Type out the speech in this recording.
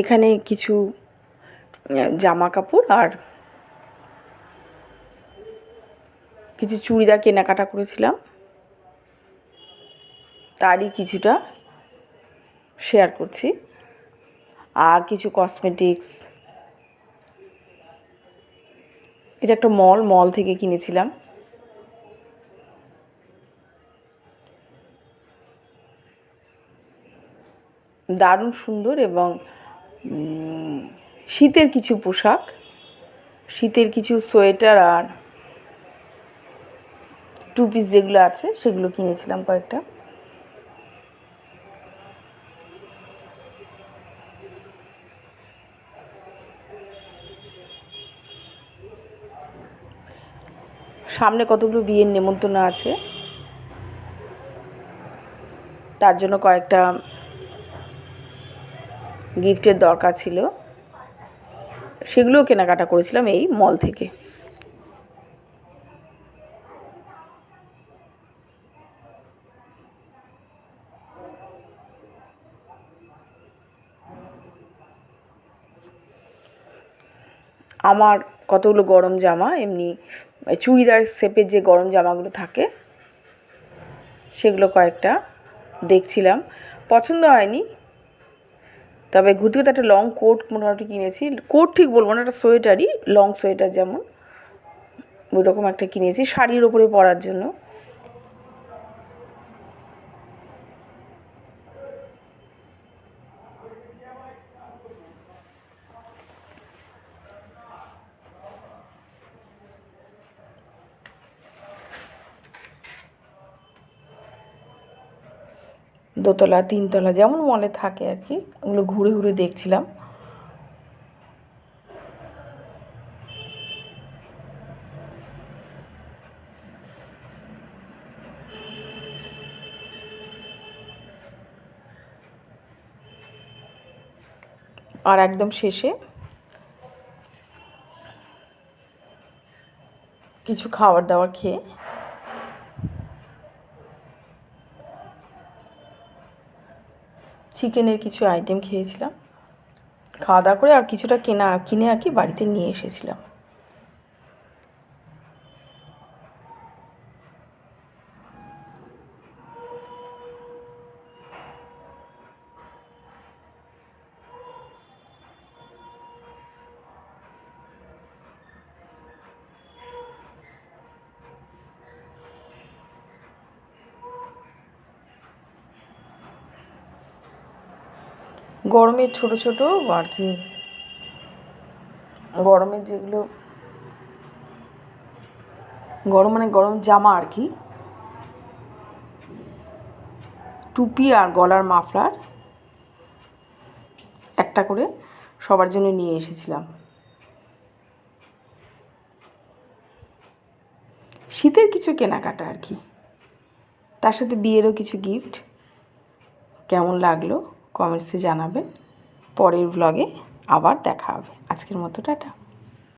এখানে কিছু জামা কাপড় আর কিছু চুড়িদার কেনাকাটা করেছিলাম। তারই কিছুটা শেয়ার করছি। আর কিছু কসমেটিক্স এটা একটা মল মল থেকে কিনেছিলাম। দারুণ সুন্দর এবং শীতের কিছু পোশাক, শীতের কিছু সোয়েটার আর টু পিস যেগুলো আছে সেগুলো কিনেছিলাম কয়েকটা। সামনে কতগুলো বিয়ের নেমন্তন্ন আছে, তার জন্য কয়েকটা গিফটের দরকার ছিল। সেগুলোও কেনাকাটা করেছিলাম এই মল থেকে। আমার কতগুলো গরম জামা, এমনি চুড়িদার শেপের যে গরম জামাগুলো থাকে, সেগুলো কয়েকটা দেখছিলাম। পছন্দ হয়নি তবে ঘুরতে ঘুরতে একটা লং কোট মোটামুটি কিনেছি। কোট ঠিক বলব না, একটা সোয়েটারই লং সোয়েটার যেমন ওই রকম একটা কিনেছি, শাড়ির ওপরে পরার জন্য। দোতলা, তিনতলা, যেমন মলে থাকে আর কি, ওগুলো ঘুরে ঘুরে দেখছিলাম। আর একদম শেষে কিছু খাবার দাবার খেয়ে চিকেনের কিছু আইটেম খেয়েছিলাম। খাওয়া দাওয়া করে আর কিছুটা কেনা, কিনে আর কি বাড়িতে নিয়ে এসেছিলাম। গরমের ছোট ছোট আর কি গরমের যেগুলো, গরম মানে গরম জামা আর কি, টুপি আর গলার মাফলার একটা করে সবার জন্য নিয়ে এসেছিলাম। শীতের কিছু কেনাকাটা আর কি, তার সাথে বিয়েরও কিছু গিফট কেমন লাগল? কমেন্টসে জানাবেন। পরের ব্লগে আবার দেখা হবে। আজকের মতো টাটা।